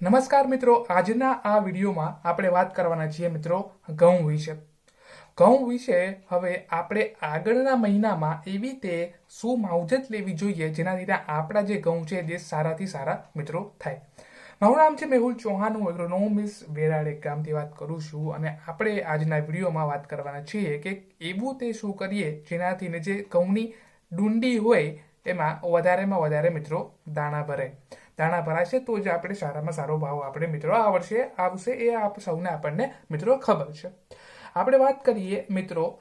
નમસ્કાર મિત્રો, આજના આ વિડીયોમાં આપણે વાત કરવાના છીએ મિત્રો ઘઉં વિશે. ઘઉં વિશે હવે આપણે આગળના મહિનામાં એવી તે શું માવજત લેવી જોઈએ જેના લીધે આપણા જે ઘઉં છે જે સારાથી સારા મિત્રો થાય. મારું નામ છે મેહુલ ચૌહાણ, હું એગ્રોનોમિસ વેરાડે ગામથી વાત કરું છું અને આપણે આજના વિડીયોમાં વાત કરવાના છીએ કે એવું તે શું કરીએ જેનાથી જે ઘઉંની ડુંડી હોય એમાં વધારેમાં વધારે મિત્રો દાણા ભરે. દાણા ભરાશે તો જ આપણે સારામાં સારો ભાવ આપણે મિત્રો આ વર્ષે આવશે એ આપ સૌને આપણને મિત્રો ખબર છે. આપણે વાત કરીએ મિત્રો,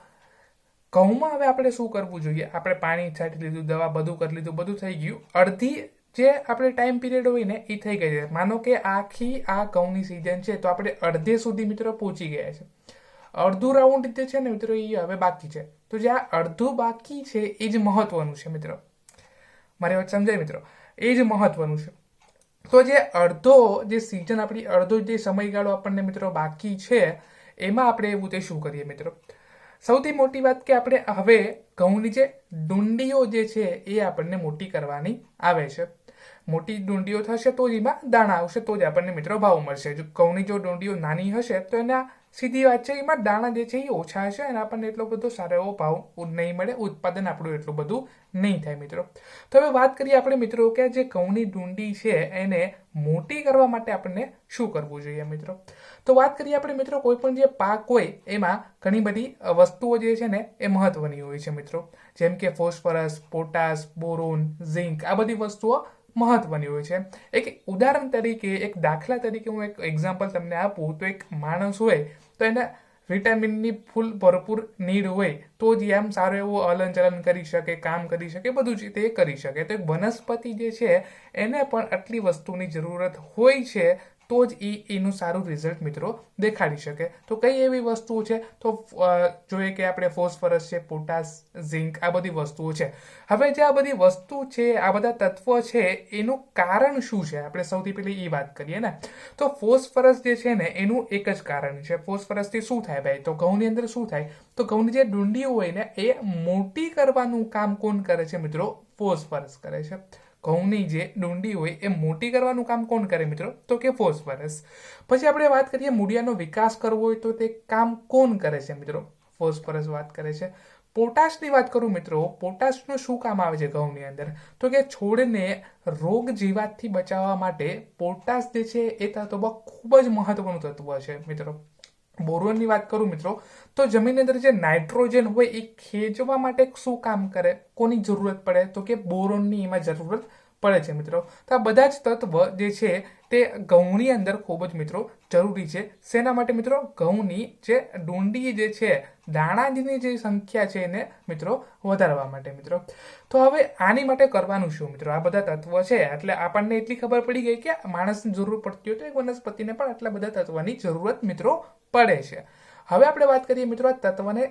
ઘઉંમાં હવે આપણે શું કરવું જોઈએ? આપણે પાણી છાંટી લીધું, દવા બધું કરી લીધું, બધું થઈ ગયું. અડધી જે આપણે ટાઈમ પીરિયડ હોય ને એ થઈ ગઈ છે. માનો કે આખી આ ઘઉંની સિઝન છે, તો આપણે અડધે સુધી મિત્રો પહોંચી ગયા છે. અડધું રાઉન્ડ જે છે ને મિત્રો એ હવે બાકી છે. તો જે આ અડધું બાકી છે, એ જ મહત્વનું છે મિત્રો. મારી વાત સમજાય મિત્રો? એ જ મહત્વનું છે. તો જે અડધો જે સિઝન આપણી, અડધો જે સમયગાળો આપણને મિત્રો બાકી છે, એમાં આપણે એવું તે શું કરીએ મિત્રો? સૌથી મોટી વાત કે આપણે હવે ઘઉંની જે ડુંડીઓ જે છે એ આપણને મોટી કરવાની આવે છે. મોટી ડુંડીઓ થશે તો જ એમાં દાણા આવશે, તો જ આપણને મિત્રો ભાવ મળશે. જો ઘઉંની જો ડુંડીઓ નાની હશે, તો એના સીધી વાત છે, એમાં દાણા જે છે એ ઓછા હશે અને આપણને એટલો બધો સારો એવો ભાવ નહીં મળે, ઉત્પાદન આપણું એટલું બધું નહીં થાય મિત્રો. તો હવે વાત કરીએ આપણે મિત્રો કે જે ઘઉંની ડુંડી છે, એને મોટી કરવા માટે આપણને શું કરવું જોઈએ મિત્રો? તો વાત કરીએ આપણે મિત્રો કોઈ પણ જે પાક હોય, એમાં ઘણી બધી વસ્તુઓ જે છે ને, એ મહત્વની હોય છે મિત્રો. જેમ કે ફોસ્ફરસ, પોટાશ, બોરોન, ઝિંક આ બધી વસ્તુઓ મહત્વની હોય છે. એક ઉદાહરણ તરીકે, એક દાખલા તરીકે હું એક એક્ઝામ્પલ તમને આપું. તો એક માણસ હોય, તો એના વિટામિનની ફૂલ ભરપૂર નીડ હોય, તો જ આમ સારું એવું હલનચલન કરી શકે, કામ કરી શકે, બધું જ તે કરી શકે. તો એક વનસ્પતિ જે છે, એને પણ આટલી વસ્તુની જરૂરત હોય છે તો જ એ એનું સારું રિઝલ્ટ મિત્રો દેખાડી શકે. તો કઈ એવી વસ્તુઓ છે? તો જોઈએ કે આપણે ફોસ્ફરસ છે પોટાશ ઝિંક આ બધી વસ્તુઓ છે. હવે જે આ બધી વસ્તુ છે, આ બધા તત્વો છે, એનું કારણ શું છે? આપણે સૌથી પહેલી એ વાત કરીએ ને. તો ફોસ્ફરસ જે છે ને, એનું એક જ કારણ છે. ફોસ્ફરસથી શું થાય ભાઈ? તો ઘઉંની અંદર શું થાય? તો ઘઉંની જે ડુંડીઓ હોય ને, એ મોટી કરવાનું કામ કોણ કરે છે મિત્રો? ફોસ્ફરસ કરે છે. ઘઉંની જે ડુંડી હોય એ મોટી કરવાનું કામ કોણ કરે મિત્રો? તો કે ફોસ્ફરસ. પછી આપણે વાત કરીએ મૂળિયાનો વિકાસ કરવો હોય તો તે કામ કોણ કરે છે મિત્રો? ફોસ્ફરસ વાત કરે છે. પોટાશની વાત કરું મિત્રો, પોટાશનું શું કામ આવે છે ઘઉંની અંદર? તો કે છોડને રોગ જીવાતથી બચાવવા માટે પોટાશ જે છે એ તત્વ ખૂબ જ મહત્વનું તત્વ છે મિત્રો. બોરોનની વાત કરું મિત્રો, તો જમીનની અંદર જે નાઇટ્રોજન હોય એ ખેંચવા માટે શું કામ કરે? કોની જરૂરત પડે? તો કે બોરોનની એમાં જરૂરત પડે છે મિત્રો. તો આ બધા જ તત્વ જે છે તે ઘઉંની અંદર ખૂબ જ મિત્રો જરૂરી છે. શેના માટે મિત્રો? ઘઉંની જે ડુંડી જે છે દાણાની જે સંખ્યા છે એને મિત્રો વધારવા માટે મિત્રો. તો હવે આની માટે કરવાનું શું મિત્રો? આ બધા તત્વ છે. એટલે આપણને એટલી ખબર પડી ગઈ કે માણસની જરૂર પડતી હોય તો એક વનસ્પતિને પણ આટલા બધા તત્વની જરૂરત મિત્રો પડે છે. હવે આપણે વાત કરીએ મિત્રો આ તત્વને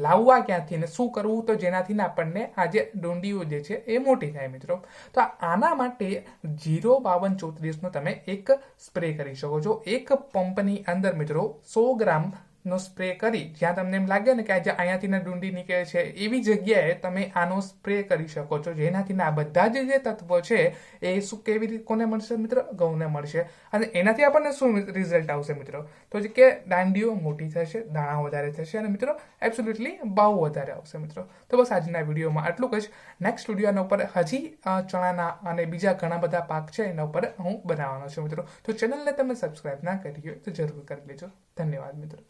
લાવવા ક્યાંથી ને શું કરવું તો જેનાથી આપણને આ જે ડુંડીઓ જે છે એ મોટી થાય મિત્રો. તો આના માટે જીરો બાવન ચોત્રીસનો તમે એક સ્પ્રે કરી શકો છો. એક પંપની અંદર મિત્રો સો ગ્રામ નો સ્પ્રે કરી, જ્યાં તમને એમ લાગે ને કે આજે અહીંયાથી ડુંડી નીકળે છે, એવી જગ્યાએ તમે આનો સ્પ્રે કરી શકો છો. જેનાથી આ બધા જ જે તત્વો છે, એ શું કેવી રીતે કોને મળશે મિત્રો? ઘઉંને મળશે. અને એનાથી આપણને શું રિઝલ્ટ આવશે મિત્રો? તો જે કે દાંડીઓ મોટી થશે દાણા વધારે થશે અને મિત્રો એબ્સોલ્યુટલી બહુ વધારે આવશે મિત્રો. તો બસ આજના વિડીયોમાં આટલું જ. નેક્સ્ટ વિડીયોના ઉપર હજી ચણાના અને બીજા ઘણા બધા પાક છે, એના ઉપર હું બનાવવાનો છું મિત્રો. તો ચેનલને તમે સબસ્ક્રાઈબ ના કરી હોય તો જરૂર કરી લેજો. ધન્યવાદ મિત્રો.